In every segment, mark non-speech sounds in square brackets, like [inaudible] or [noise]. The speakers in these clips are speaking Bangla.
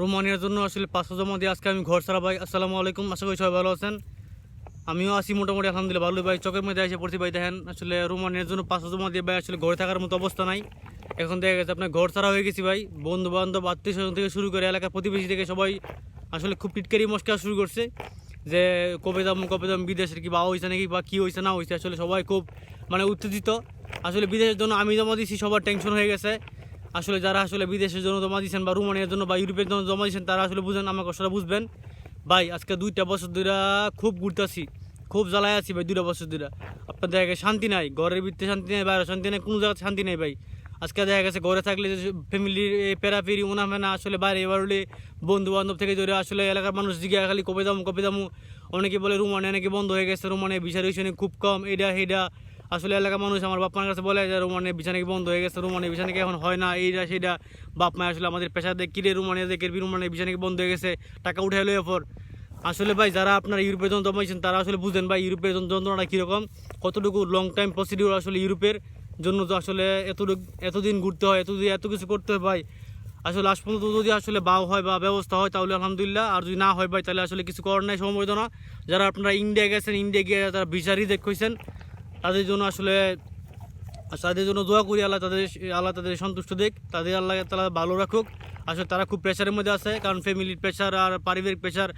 রোমানিয়ার জন্য আসলে পাঁচশো জমা দিয়ে আজকে আমি ঘর সারা ভাই। আসসালামু আলাইকুম। আশা করি সবাই ভালো আছেন। আমিও আছি মোটামুটি, আলহামদুলিল্লাহ। ভালো ভাই। চোখের মধ্যে এসে পড়ছি, ভাই। দেখেন, আসলে রোমানিয়ার জন্য পাঁচশো জমা দিয়ে, ভাই, আসলে ঘরে থাকার মতো অবস্থা নাই। এখন দেখা গেছে আপনার ঘর ছাড়া হয়ে গেছি, ভাই। বন্ধু বান্ধব আত্মীয় স্বজন থেকে শুরু করে এলাকার প্রতিবেশী থেকে সবাই আসলে খুব টিটকারি মস্কা শুরু করছে যে কবে যাব কবে যাব, বিদেশের কি বা হয়েছে নাকি বা কী হয়েছে না হয়েছে আসলে সবাই খুব মানে উত্তেজিত। আসলে বিদেশের জন্য আমি জমা দিয়েছি সবার টেনশন হয়ে গেছে। আসলে যারা আসলে বিদেশের জন্য জমা দিয়েছেন বা রুমানিয়ার জন্য বা ইউরোপের জন্য জমা দিয়েছেন, তারা আসলে বুঝেন আমার কষ্টটা বুঝবেন। ভাই, আজকে দুইটা বছর ধরে খুব ঘুরতেছি, খুব জ্বালায় আছি ভাই দুইটা বছর ধরে। আপনার দেখা গেছে শান্তি নাই, ঘরের ভিতরে শান্তি নেই, বাইরে শান্তি নেই, কোনো জায়গায় শান্তি নেই ভাই। আজকে দেখা গেছে ঘরে থাকলে যে ফ্যামিলির পেরাফেরি ওনামেনা, আসলে বাইরে এবার হলে বন্ধু বান্ধব থেকে ধরে আসলে এলাকার মানুষ জিজ্ঞাসা খালি কবে যাব কবে যাব? অনেকে বলে রুমানে নাকি বন্ধ হয়ে গেছে রুমানে বিচার খুব কম, এটা হেডা আসলে এলাকার মানুষ আমার বাপ মার কাছে বলে যে রুমানে বিছানা কি বন্ধ হয়ে গেছে? রুমানে বিছানা কি এখন হয় না? এইটা সেইটা বাপ মা আসলে আমাদের পেশা দেখ কিরে রুমানে দেখে? রুমানে বিছানা কি বন্ধ হয়ে গেছে? টাকা উঠে এলো এরপর আসলে ভাই, যারা আপনার ইউরোপের জন্য জমাইছেন তারা আসলে বুঝেন ভাই, ইউরোপের যন্ত্রণাটা কীরকম, কতটুকু লং টাইম প্রসিডিউর আসলে ইউরোপের জন্য তো আসলে এতটুকু, এতদিন ঘুরতে হয় এতদিন এত কিছু করতে হয় ভাই। আসলে লাস্ট পর্যন্ত যদি আসলে বাও হয় বা ব্যবস্থা হয়, তাহলে আলহামদুলিল্লাহ। আর যদি না হয় ভাই, তাহলে আসলে কিছু করার নাই সমবেদনা যারা আপনারা ইন্ডিয়া গেছেন ইন্ডিয়া গিয়ে তারা ভিসা রিজেক্ট হয়েছেন তাদের জন্য আসলে, তাদের জন্য দোয়া করি আল্লাহ তাদের আল্লাহ তাদের সন্তুষ্ট দেখ তাদের আল্লাহ তালা ভালো রাখুক। আসলে তারা খুব প্রেশারের মধ্যে আছে, কারণ ফ্যামিলির প্রেশার আর পারিবারিক প্রেশার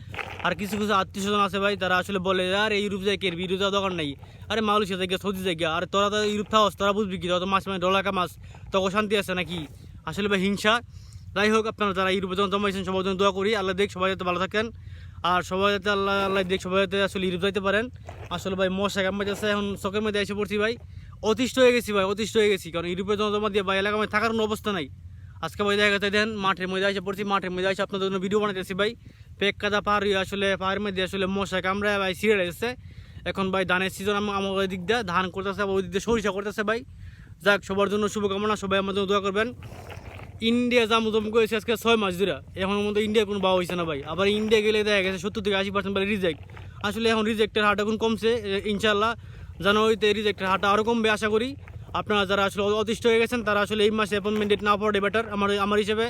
আর কিছু কিছু আত্মীয় স্বজন আছে ভাই, তারা আসলে বলে, আর, এই ইউরোপ যাই কে? ইউরোপ যাওয়ার দরকার নেই? আরে, মালয়েশিয়া থেকে সৌদি থেকে আর, তোরা তো ইউরোপ থাকস, তোরা বুঝবি কি? তো মাছ মানে ডলার মাছ তখন শান্তি আছে নাকি? আসলে ভাই হিংসা। যাই হোক, আপনারা যারা ইউরোপে যখন জমাইছেন সবার জন্য দোয়া করি। আল্লাহ দেখ, সবাই যাতে ভালো থাকেন। আর সবাই যাতে আল্লাহ আল্লাহ দেখ, সবাই যাতে আসলে ইউরোপ যাইতে পারেন। আসলে ভাই, মশা কামাই আছে এখন চকের মধ্যে এসে পড়ছি ভাই। অতিষ্ঠ হয়ে গেছি ভাই, অতিষ্ঠ হয়ে গেছি। কারণ ইউরোপের জন্য জমা দিয়ে ভাই এলাকা থাকার কোনো অবস্থা নাই। আজকে ভাই দেখা দেন মাঠের মধ্যে এসে পড়ছি, মাঠের মধ্যে এসে আপনাদের জন্য ভিডিও বানাইতেছি ভাই। পেক কাদা পার হয়ে আসলে, পাহাড়ের মধ্যে আসলে মশা কামড়ায় ভাই ছিঁড়ে এসেছে এখন ভাই, ধানের সিজন আমার ওই দিক দিয়ে ধান করতেছে ওই দিক দিয়ে সরিষা করতেছে ভাই। যাক, সবার জন্য শুভকামনা, সবাই আমার জন্য দোয়া করবেন। ইন্ডিয়া জাম জম করেছে আজকে ছয় মাস ধরে এখন মধ্যে ইন্ডিয়ার কোনো বাবা হয়েছে না ভাই। আবার ইন্ডিয়া গেলে দেখা গেছে সত্তর থেকে আশি পার্সেন্ট রিজেক্ট আসলে এখন রিজেক্টের হারটা এখন কমছে ইনশাল্লাহ জানুয়ারিতে রিজেক্টের হারটা আরও কমবে, আশা করি। আপনারা যারা আসলে অতিষ্ঠ হয়ে গেছেন, তারা আসলে এই মাসে অ্যাপয়েন্টমেন্ট ডেট না পড়ে বেটার আমার আমার হিসেবে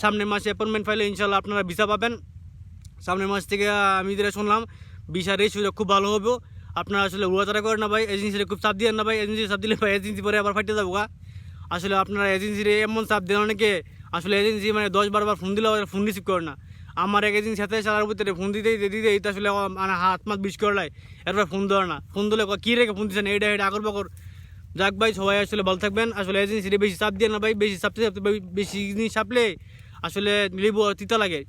সামনের মাসে অ্যাপয়েন্টমেন্ট ফাইলে ইনশাল্লাহ আপনারা ভিসা পাবেন। সামনের মাস থেকে আমি যেটা শুনলাম ভিসার এই সুযোগ খুব ভালো হবে আপনারা আসলে উড়াতারা করেন না ভাই এজেন্সির খুব চাপ দিয়ে না ভাই এজেন্সি চাপ দিলে ভাই এজেন্সি পরে আবার ফাইটে যাব গা। আসলে আপনারা এজেন্সির এমন চাপ দেন অনেকে আসলে এজেন্সি মানে দশ বারবার ফোন দিলে ফোন রিসিভ করে না। আমার এক এজেন্সি সাথে সারার ভিতরে ফোন দিতে দিতে দিতে এটা আসলে মানে হাত মাত বিষ করে লাই এরপর ফোন দেওয়ার না। ফোন দিলে কী রেখে ফোন দিচ্ছেন এইটা এটা আগর বকর যাক ভাই, সবাই আসলে ভালো থাকবেন। আসলে এজেন্সিতে বেশি চাপ দিয়ে না ভাই, বেশি চাপতে চাপতে বেশি জিনিস চাপলে আসলে লেবু তিতা লাগে।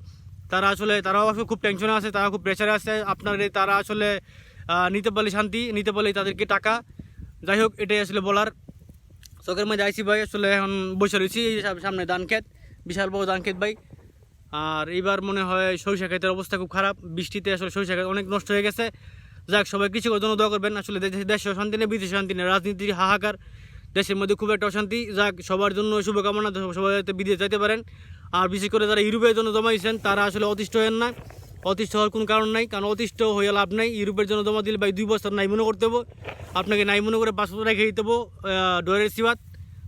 তারা আসলে, তারাও আসলে খুব টেনশনে আছে তারা খুব প্রেশারে আছে। আপনার তারা আসলে নিতে পারলে শান্তি, নিতে পারলে তাদেরকে টাকা। যাই হোক, এটাই আসলে বলার। চোখের মধ্যে আইসি ভাই, আসলে এখন বসে রয়েছি সামনে ধান ক্ষেত, বিশাল বড় ধান ক্ষেত ভাই। আর এবার মনে হয় সরিষা ক্ষেতের অবস্থা খুব খারাপ, বৃষ্টিতে আসলে সরিষা ক্ষেত অনেক নষ্ট হয়ে গেছে। যাক, সবাই কিছু জন্য দোয়া করবেন, আসলে দেশে- দেশে শান্তি নেই, বিদেশে শান্তি নেই রাজনীতির হাহাকার, দেশের মধ্যে খুব একটা অশান্তি। যাক, সবার জন্য শুভকামনা, সবাই যাতে বিদেশে যাইতে পারেন। আর বিশেষ করে যারা ইউরোপের জন্য জমাইছেন, তারা আসলে অতিষ্ঠ হেন না। অতিষ্ঠ হওয়ার কোনো কারণ নাই, কারণ অতিষ্ঠ হয়ে লাভ নাই, ইউরোপের জন্য জমা দিলে ভাই দুই বছর নাই মনে করতে হব। আপনাকে নাই মনে করে পাসপোর্ট রেখে দিতে হব ডোরের সিবাত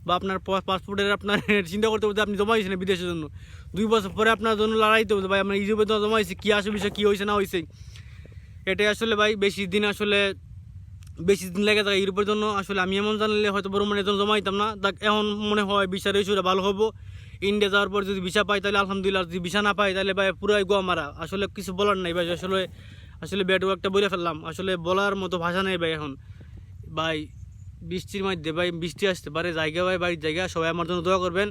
বা আপনার পাসপোর্টের আপনার [laughs] চিন্তা করতে হবে আপনি জমাইছেন বিদেশের জন্য। দুই বছর পরে আপনার জন্য লড়াইতে হবে ভাই আপনার ইউরোপের জন্য জমাইছে কী আসে বিষয়, কী হয়েছে না হয়েছে। এটাই আসলে ভাই, বেশি দিন আসলে, বেশি দিন লেগে থাকে ইউরোপের জন্য। আসলে আমি এমন জানলে হয়তো বড় মানে জন্য জমাইতাম না। দেখ এখন মনে হয় বিচার ইস্যুটা ভালো হব। ইন্ডিয়া যাওয়ার পর যদি ভিসা পাই, তাহলে আলহামদুলিল্লাহ। যদি ভিসা না পাই, তাহলে ভাই পুরাই গোয়া মারা। আসলে কিছু বলার নাই ভাই, আসলে আসলে ব্যাট একটা বলে ফেললাম। আসলে বলার মতো ভাষা নেই ভাই এখন। ভাই, বৃষ্টির মধ্যে ভাই, বৃষ্টি আসতে পারে, জায়গা ভাই, বাড়ির জায়গা, সবাই আমার জন্য দোয়া করবেন।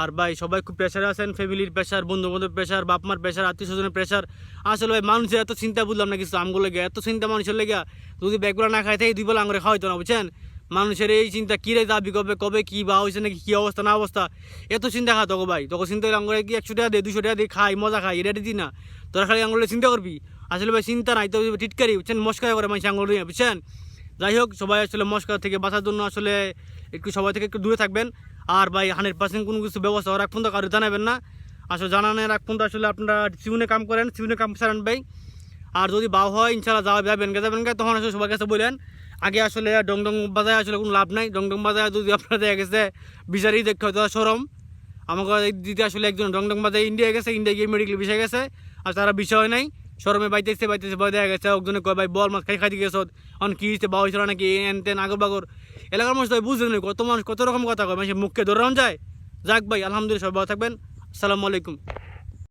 আর ভাই, সবাই খুব প্রেশারে আছেন ফ্যামিলির প্রেশার বন্ধু বান্ধব প্রেশার বাপ মার প্রেশার আত্মীয় স্বজনের প্রেশার আসলে ভাই মানুষের এত চিন্তা বুঝলাম না কিছু, আমগুলো লেগে এত চিন্তা মানুষের লেগে যদি ব্যাগগুলো না খাই থাকে দুই বেলা আঙুরে খাওয়াইতো না, বুঝছেন? মানুষের এই চিন্তা কী রে দাবি কবে কবে কী বা হয়েছে নাকি, কী অবস্থা, না অবস্থা? এত চিন্তা খা তোকে ভাই। তোকে চিন্তা আঙুরে কি একশো টাকা দে, দুশো টাকা দিয়ে খাই, মজা খাই এটা দিই না। তোরা খালি আঙুলে চিন্তা করবি। আসলে ভাই চিন্তা নাই, তো টিটকারি, বুঝছেন? মস্কার করে মানুষ আঙুল দিয়ে বুঝছেন? যাই হোক, সবাই আসলে মস্কার থেকে বাঁচার জন্য আসলে একটু সবাই থেকে একটু দূরে থাকবেন। আর ভাই হান্ড্রেড পার্সেন্ট কোনো কিছু ব্যবস্থা রাখুন তো কারও জানাবেন না। আসলে জানানোর রাখুন তো আসলে আপনারা সিউনে কাম করেন সিউনে কাম সারান ভাই। আর যদি বাউ হয় ইনশাল্লাহ যাওয়া যাবেন গে যাবেন গে তখন আসলে সবার কাছে বললেন আগে আসলে ডং ডং বাজায় আসলে কোনো লাভ নাই। ডং ডং বাজায় যদি আপনারা দেখা গেছে, বিচারেই দেখতে হয়তো সরম। আমাকে দিতে আসলে একজন রং বাজায় ইন্ডিয়া গেছে ইন্ডিয়া গিয়ে মেডিকেল বিষয় গেছে, আর তারা বিষয় নাই। শরমে বাইতেছে বাইতেছে, ভয় দেখা গেছে। একজনে কয়, ভাই, বল, মাছ খাই, খাইতে গেছ অন কি হয়েছে বা হয়েছিল নাকি? এন তেন আগর বাগর? এলাকার মানুষ তো বুঝতে নেই, কত মানুষ কত রকম কথা কয়। মানুষের মুখকে ধরে যায়। যাক ভাই, আলহামদুলিল্লাহ, সবাই থাকবেন। আসসালামু আলাইকুম।